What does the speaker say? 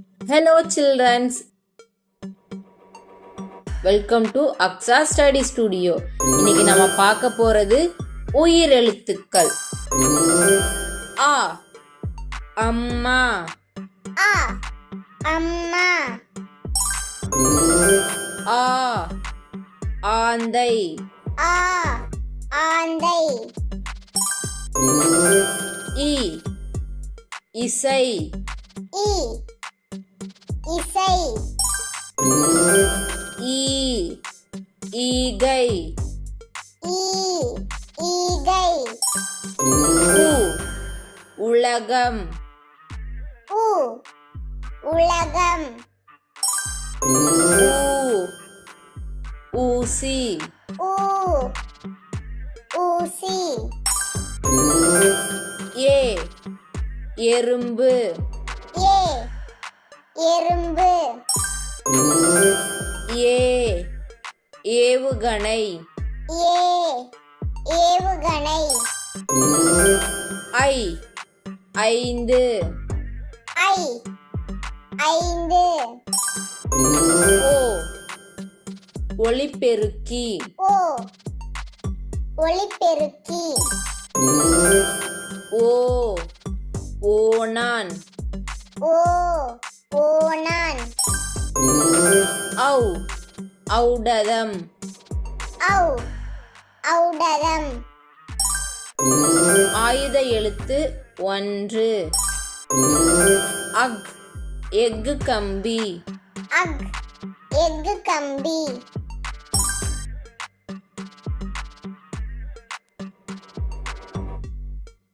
Hello, childrens. Welcome to Aqsa study studio இன்னைக்கு நம்ம பார்க்க போறது உயிரெழுத்துக்கள் ஆ அம்மா. ஆ அம்மா. ஆ ஆந்தை. ஆ ஆந்தை. இ இசை. இ இசை. ஈ ஈகை. ஈ ஈகை. உலகம். உ உலகம். ஊ ஊசி. ஊ ஊசி. ஏ எறும்பு. ஏ எறும்பு. ஏ ஏவுகணை. ஏ ஏவுகணை. ஐ ஐந்து. ஐ ஐந்து. ஓ ஒளிபெருக்கி ஓ ஒளிபெருக்கி ஓ ஓணான் ஓ ஔ ஔடதம். ஔ ஔடதம். ஆயுத எழுத்து ஒன்று. அக் எஃகு கம்பி. அக் எஃகு கம்பி.